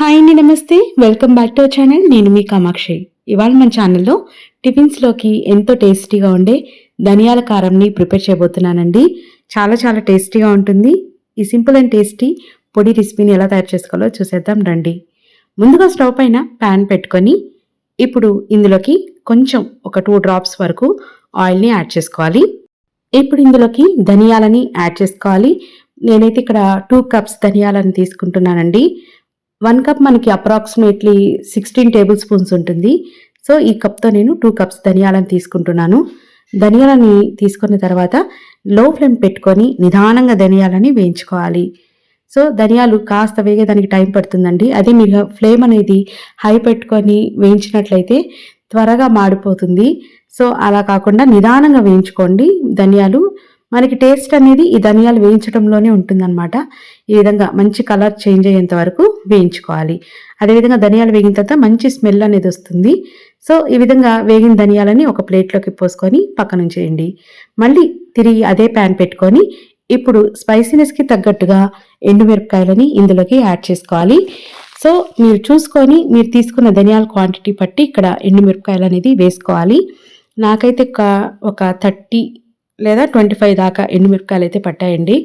Hi అండి నమస్తే. Welcome back to our channel. నేను మీ కామాక్షి. ఇవాళ మన ఛానల్లో టిఫిన్స్లోకి ఎంతో టేస్టీగా ఉండే ధనియాల కారంని ప్రిపేర్ చేయబోతున్నానండి. చాలా చాలా టేస్టీగా ఉంటుంది. ఈ సింపుల్ అండ్ టేస్టీ పొడి రెసిపీని ఎలా తయారు చేసుకోవాలో చూసేద్దాం రండి. ముందుగా స్టవ్ పైన ప్యాన్ పెట్టుకొని ఇప్పుడు ఇందులోకి కొంచెం ఒక టూ డ్రాప్స్ వరకు ఆయిల్ని యాడ్ చేసుకోవాలి. ఇప్పుడు ఇందులోకి ధనియాలని యాడ్ చేసుకోవాలి. నేనైతే ఇక్కడ టూ కప్స్ ధనియాలని తీసుకుంటున్నానండి. వన్ కప్ మనకి అప్రాక్సిమేట్లీ సిక్స్టీన్ టేబుల్ స్పూన్స్ ఉంటుంది. సో ఈ కప్తో నేను టూ కప్స్ ధనియాలను తీసుకుంటున్నాను. ధనియాలని తీసుకున్న తర్వాత లో ఫ్లేమ్ పెట్టుకొని నిదానంగా ధనియాలని వేయించుకోవాలి. సో ధనియాలు కాస్త వేగేదానికి టైం పడుతుందండి. అదే మీరు ఫ్లేమ్ అనేది హై పెట్టుకొని వేయించినట్లయితే త్వరగా మాడిపోతుంది. సో అలా కాకుండా నిదానంగా వేయించుకోండి. ధనియాలు మనకి టేస్ట్ అనేది ఈ ధనియాలు వేయించడంలోనే ఉంటుందన్నమాట. ఈ విధంగా మంచి కలర్ చేంజ్ అయ్యేంత వరకు వేయించుకోవాలి. అదేవిధంగా ధనియాలు వేగిన తర్వాత మంచి స్మెల్ అనేది వస్తుంది. సో ఈ విధంగా వేగిన ధనియాలని ఒక ప్లేట్లోకి పోసుకొని పక్కన ఉంచేయండి. మళ్ళీ తిరిగి అదే ప్యాన్ పెట్టుకొని ఇప్పుడు స్పైసీనెస్కి తగ్గట్టుగా ఎండుమిరపకాయలని ఇందులోకి యాడ్ చేసుకోవాలి. సో మీరు చూసుకొని మీరు తీసుకున్న ధనియాల క్వాంటిటీ బట్టి ఇక్కడ ఎండుమిరపకాయలు అనేది వేసుకోవాలి. నాకైతే ఒక ఒక థర్టీ లేదా ట్వంటీ ఫైవ్ దాకా ఎండుమిరపకాయలు అయితే పట్టాయండి.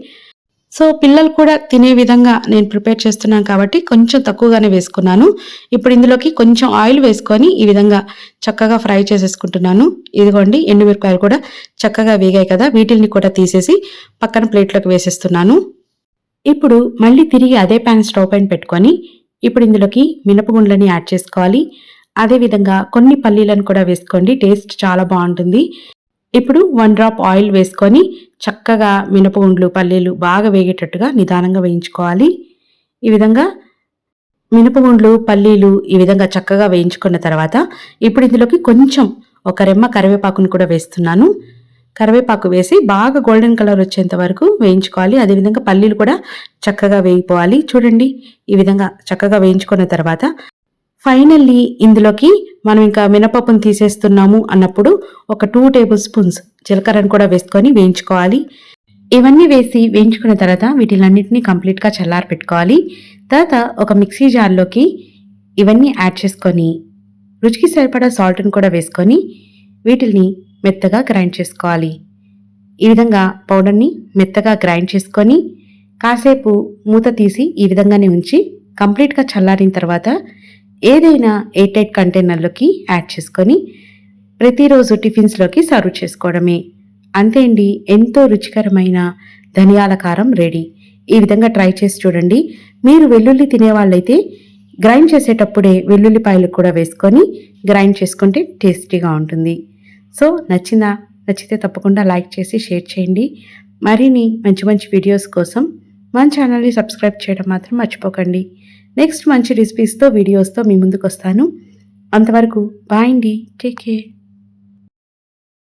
సో పిల్లలు కూడా తినే విధంగా నేను ప్రిపేర్ చేస్తున్నాను కాబట్టి కొంచెం తక్కువగానే వేసుకున్నాను. ఇప్పుడు ఇందులోకి కొంచెం ఆయిల్ వేసుకొని ఈ విధంగా చక్కగా ఫ్రై చేసేసుకుంటున్నాను. ఇదిగోండి ఎండుమిరపకాయలు కూడా చక్కగా వేగాయి కదా వీటిల్ని కూడా తీసేసి పక్కన ప్లేట్లోకి వేసేస్తున్నాను. ఇప్పుడు మళ్ళీ తిరిగి అదే ప్యాన్ స్టవ్ పైన పెట్టుకొని ఇప్పుడు ఇందులోకి మినపగుండ్లని యాడ్ చేసుకోవాలి. అదేవిధంగా కొన్ని పల్లీలను కూడా వేసుకోండి టేస్ట్ చాలా బాగుంటుంది. ఇప్పుడు వన్ డ్రాప్ ఆయిల్ వేసుకొని చక్కగా మినపగుండ్లు పల్లీలు బాగా వేగేటట్టుగా నిదానంగా వేయించుకోవాలి. ఈ విధంగా మినపగుండ్లు పల్లీలు ఈ విధంగా చక్కగా వేయించుకున్న తర్వాత ఇప్పుడు ఇందులోకి కొంచెం ఒక రెమ్మ కరివేపాకును కూడా వేస్తున్నాను. కరివేపాకు వేసి బాగా గోల్డెన్ కలర్ వచ్చేంత వరకు వేయించుకోవాలి. అదేవిధంగా పల్లీలు కూడా చక్కగా వేయిపోవాలి చూడండి ఈ విధంగా చక్కగా వేయించుకున్న తర్వాత ఫైనల్లీ ఇందులోకి మనం ఇంకా మినపప్పును తీసేస్తున్నాము అన్నప్పుడు ఒక టూ టేబుల్ స్పూన్స్ జీలకర్రను కూడా వేసుకొని వేయించుకోవాలి. ఇవన్నీ వేసి వేయించుకున్న తర్వాత వీటిలన్నింటినీ కంప్లీట్గా చల్లారి పెట్టుకోవాలి. తర్వాత ఒక మిక్సీ జార్లోకి ఇవన్నీ యాడ్ చేసుకొని రుచికి సరిపడా సాల్ట్ని కూడా వేసుకొని వీటిని మెత్తగా గ్రైండ్ చేసుకోవాలి. ఈ విధంగా పౌడర్ని మెత్తగా గ్రైండ్ చేసుకొని కాసేపు మూత తీసి ఈ విధంగానే ఉంచి కంప్లీట్గా చల్లారిన తర్వాత ఏదైనా ఎయిట్ కంటైనర్లోకి యాడ్ చేసుకొని ప్రతిరోజు టిఫిన్స్లోకి సర్వ్ చేసుకోవడమే. అంతే అండి ఎంతో రుచికరమైన ధనియాల కారం రెడీ. ఈ విధంగా ట్రై చేసి చూడండి. మీరు వెల్లుల్లి తినేవాళ్ళైతే గ్రైండ్ చేసేటప్పుడే వెల్లుల్లిపాయలు కూడా వేసుకొని గ్రైండ్ చేసుకుంటే టేస్టీగా ఉంటుంది. సో నచ్చిందా? నచ్చితే తప్పకుండా లైక్ చేసి షేర్ చేయండి. మరిన్ని మంచి మంచి వీడియోస్ కోసం మన ఛానల్ని సబ్స్క్రైబ్ చేయడం మాత్రం మర్చిపోకండి. నెక్స్ట్ మంచి రెసిపీస్తో వీడియోస్తో మీ ముందుకు వస్తాను అంతవరకు బాయ్ అండి. Take care